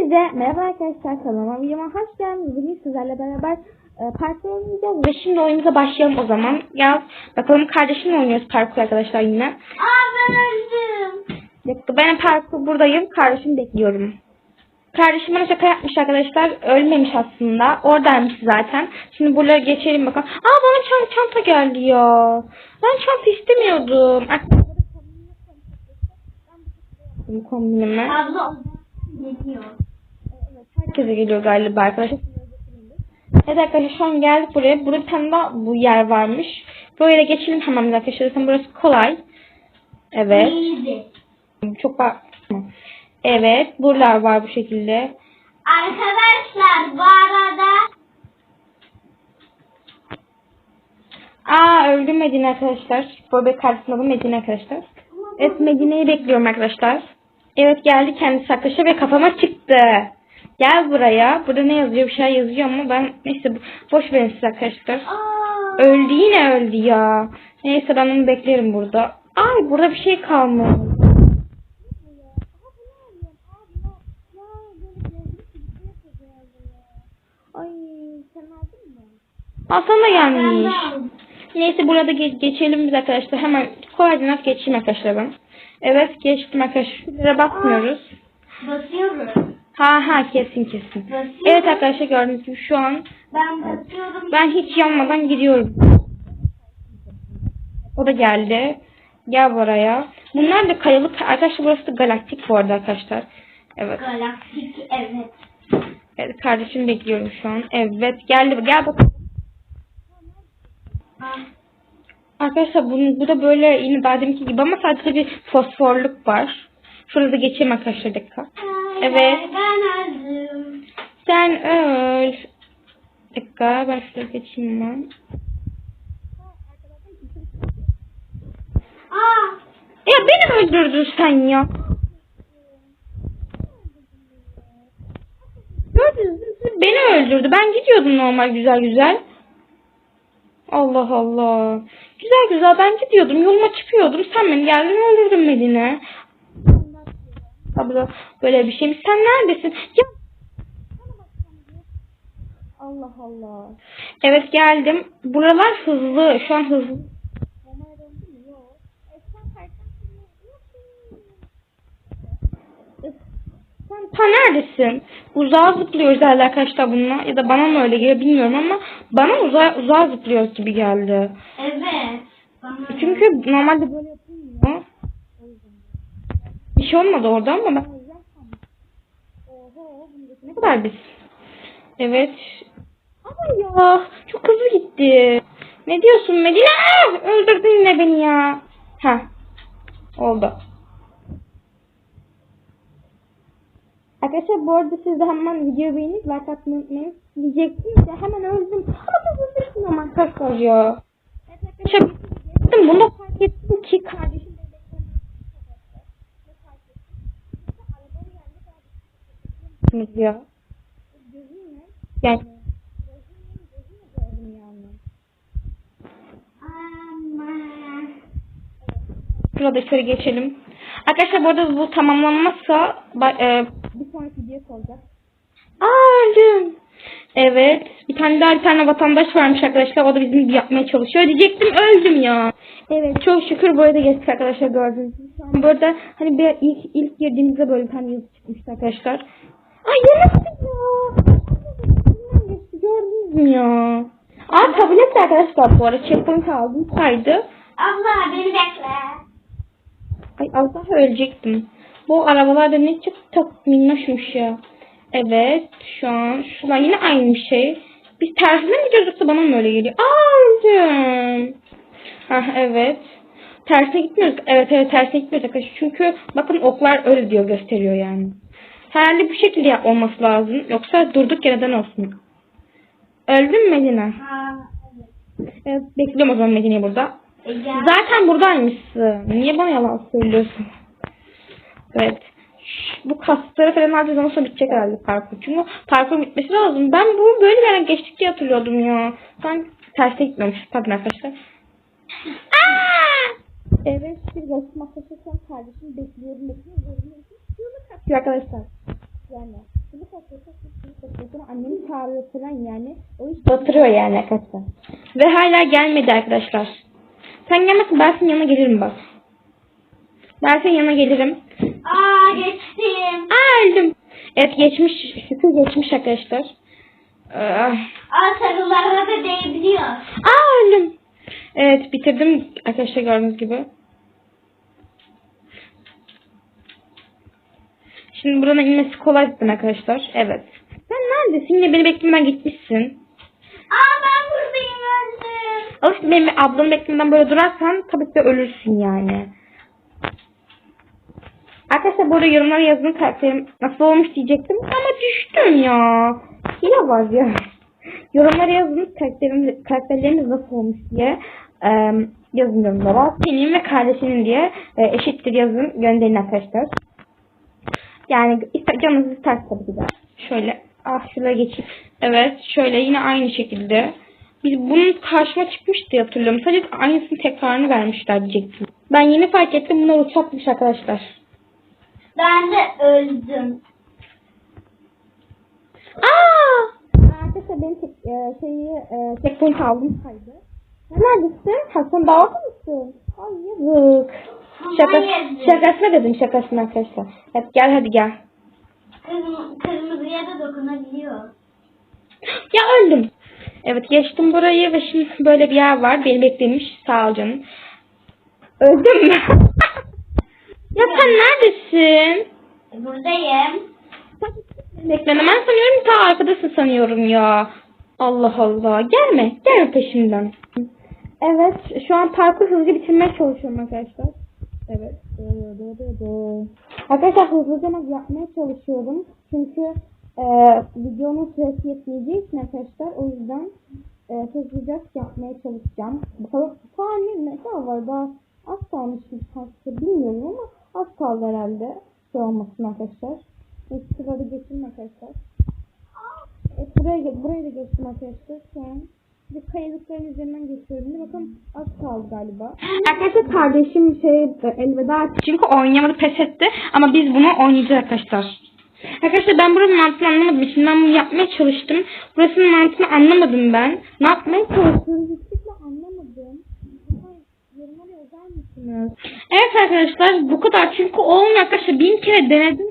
Hepinize merhaba arkadaşlar kanalıma videoma hoş geldiniz. Bugün sizlerle beraber e, parkur oynayacağız ve şimdi oyunumuza başlayalım o zaman. Yaz bakalım kardeşimle oynuyoruz parkur arkadaşlar yine. Aa ben öldüm. Dakika, Ben parkur buradayım. Kardeşimi bekliyorum. Kardeşim bana şaka yapmış arkadaşlar. Ölmemiş aslında. Oradaymış zaten. Şimdi buralara geçelim bakalım. Aa bana çanta, çanta geldi ya. Ben çanta istemiyordum. Arkadaşlar, Bu kombinimi. Abla geliyor. Herkese geliyor galiba arkadaşlar. Evet arkadaşlar şu an geldik buraya. Burada bir tane daha bu yer varmış. Böyle geçelim hemen arkadaşlar. Zaten burası kolay. Evet. İyiydi. Çok bak. Evet. Buralar var bu şekilde. Arkadaşlar bu arada Aa öldü Medine arkadaşlar. Bobek karşısında bu Medine arkadaşlar. Evet Medine'yi bekliyorum arkadaşlar. Evet geldi kendisi arkadaşlar ve kafama çıktı. Gel buraya. Burada ne yazıyor? Bir şey yazıyor ama ben neyse boş verin siz arkadaşlar. Aa, Öldü yine öldü ya. Neyse ben onu beklerim burada. Ay burada bir şey mı? Hasan da gelmiş. Neyse burada ge- geçelim biz arkadaşlar. Hemen koordinat geçeyim arkadaşlar ben. Evet geçtim arkadaşlar. Şuraya bakmıyoruz. Basıyorum. Ha ha kesin kesin. Evet arkadaşlar gördüğünüz gibi şu an Ben basıyorum. ben hiç yanmadan gidiyorum. O da geldi. Gel buraya. Bunlar da kayalık. Arkadaşlar burası da galaktik bu arada arkadaşlar. Evet. Galaktik evet. Evet kardeşim bekliyorum şu an. Evet geldi. Gel bakalım. Arkadaşlar bunu, bu da böyle yine daha deminki gibi ama sadece bir fosforluk var. Şurada geçeyim arkadaşlar dakika. Evet. Ben öldüm. Sen öl. Bir dakika ben şuraya geçeyim ben. Aa, Ya beni öldürdün sen ya. Gördünüz mü? Beni öldürdü. Ben gidiyordum normal güzel güzel. Allah Allah. Güzel güzel ben gidiyordum. Yoluma çıkıyordum. Sen beni geldin öldürdün Medine. Abla böyle bir şey? Sen neredesin? Ya. Allah Allah. Evet geldim. Buralar hızlı. Şu an hızlı. Sen neredesin? Uzağa zıplıyoruz herhalde arkadaşlar bununla. Ya da bana mı öyle geliyor bilmiyorum ama bana uzağa, uzağa zıplıyoruz gibi geldi. evet. Çünkü normalde böyle şey olmadı orada ama ben ne kadar biz? Evet. Ama ya çok hızlı gitti. Ne diyorsun Medine? Öldürdün yine beni ya. Ha. Oldu. Arkadaşlar bu arada siz de hemen video beğenip like atmayı unutmayın. Diyecektiniz ya hemen öldüm. Ama siz öldürsün ama arkadaşlar ya. Evet arkadaşlar. Bunu da fark ettim ki kardeşim beni beklemedi. Ya. Yani Ama. Şurada içeri geçelim. Arkadaşlar bu arada bu tamamlanmazsa e, bir sonraki video olacak. Aa öldüm. Evet. Bir tane daha bir tane vatandaş varmış arkadaşlar. O da bizim yapmaya çalışıyor. Diyecektim öldüm ya. Evet çok şükür bu arada geçtik arkadaşlar gördüğünüz gibi. Şu an bu arada hani bir ilk, ilk girdiğimizde böyle bir tane yazı çıkmıştı arkadaşlar. Ay yanıktı ya. Gördünüz mü ya? Aa tablet de arkadaşlar bu arada checkpoint aldım saydı. Abla beni bekle. Ay Allah ölecektim. Bu arabalarda ne çok çok minnoşmuş ya. Evet şu an şuna yine aynı şey. Biz tersine mi yoksa bana mı öyle geliyor? Aa öldüm. Hah evet. Tersine gitmiyoruz. Evet evet tersine gitmiyoruz arkadaşlar. Çünkü bakın oklar öyle diyor gösteriyor yani. Herhalde bu şekilde olması lazım. Yoksa durduk yere neden olsun. Öldün mü Medine? Ha, evet. Evet, bekliyorum o zaman Medine'yi burada. E. Zaten buradaymışsın. Niye bana yalan söylüyorsun? Evet. Şş, Bu kasları falan alacağız ondan sonra bitecek herhalde parkur. Çünkü parkur bitmesi lazım. Ben bunu böyle bir yerden geçtik diye hatırlıyordum ya. Ben terse gitmemiş. Pardon arkadaşlar. Evet bir arkadaşlar kardeşim bekliyorum. Bekliyorum. Bekliyorum. Arkadaşlar. Yani. çağırıyor falan yani. O iş batırıyor yani arkadaşlar. Ve hala gelmedi arkadaşlar. Sen gelmezsin ben senin yanına gelirim bak. Ben senin yanına gelirim. Aa geçtim. Aa öldüm. Evet geçmiş. Şükür geçmiş arkadaşlar. Aa, Aa sarılara da değebiliyor. Aa öldüm. Evet bitirdim arkadaşlar gördüğünüz gibi. Şimdi buradan inmesi kolay zaten arkadaşlar. Evet. Sen neredesin? Yine beni beklemeden gitmişsin. Aa ben buradayım öldüm. Ama işte benim ablamı beklemeden böyle durarsan tabii ki de ölürsün yani. Arkadaşlar bu arada yorumlara yazın karakterim nasıl olmuş diyecektim ama düştüm ya. Hile var ya. Yorumlara yazın karakterimiz, karakterlerimiz nasıl olmuş diye. Ee, yazın yorumlara. Senin ve kardeşinin diye e, eşittir yazın gönderin arkadaşlar. Yani ister, canınız ister tabii ki de. Şöyle ah şuraya geçeyim. Evet şöyle yine aynı şekilde. Biz bunun karşıma çıkmıştı hatırlıyorum. Sadece aynısını tekrarını vermişler diyecektim. Ben yeni fark ettim bunlar uçakmış arkadaşlar. Ben de öldüm. Aa! Arkadaşlar benim tek, e, şeyi e, checkpoint aldım kaydı. Sen neredesin? Ha sen dağıtı mısın? Ay yazık. Şaka, şakasına dedim şakasına arkadaşlar. Evet gel hadi gel. Kırm kırmızıya da dokunabiliyor. Ya öldüm. Evet geçtim burayı ve şimdi böyle bir yer var. Beni beklemiş. Sağ ol canım. Öldüm mü? ya sen neredesin? Buradayım. Bekledim. Ben sanıyorum ta arkadasın sanıyorum ya. Allah Allah. Gelme. Gelme peşimden. Evet. Şu an parkur hızlı bitirmeye çalışıyorum arkadaşlar. Evet. Arkadaşlar hızlıca yapmaya çalışıyorum. Çünkü e, videonun süresi yetmeyeceği için arkadaşlar o yüzden e, hızlıca yapmaya çalışacağım. Bakalım saniye ne kadar var daha az kalmış bir parça bilmiyorum ama az kaldı herhalde. Şey olmasın arkadaşlar. Şurada geçelim arkadaşlar. Evet, buraya, buraya da geçtim arkadaşlar. Şu an bir kayalıkların üzerinden geçiyorum. Bakın az kaldı galiba. Arkadaşlar kardeşim şey elveda etti. Çünkü oynayamadı pes etti. Ama biz bunu oynayacağız arkadaşlar. Arkadaşlar ben buranın mantığını anlamadım. Şimdi ben bunu yapmaya çalıştım. Burasının mantığını anlamadım ben. Ne yapmaya çalışıyorum? Hiçbir anlamadım. Evet arkadaşlar bu kadar. Çünkü olmuyor arkadaşlar. Bin kere denedim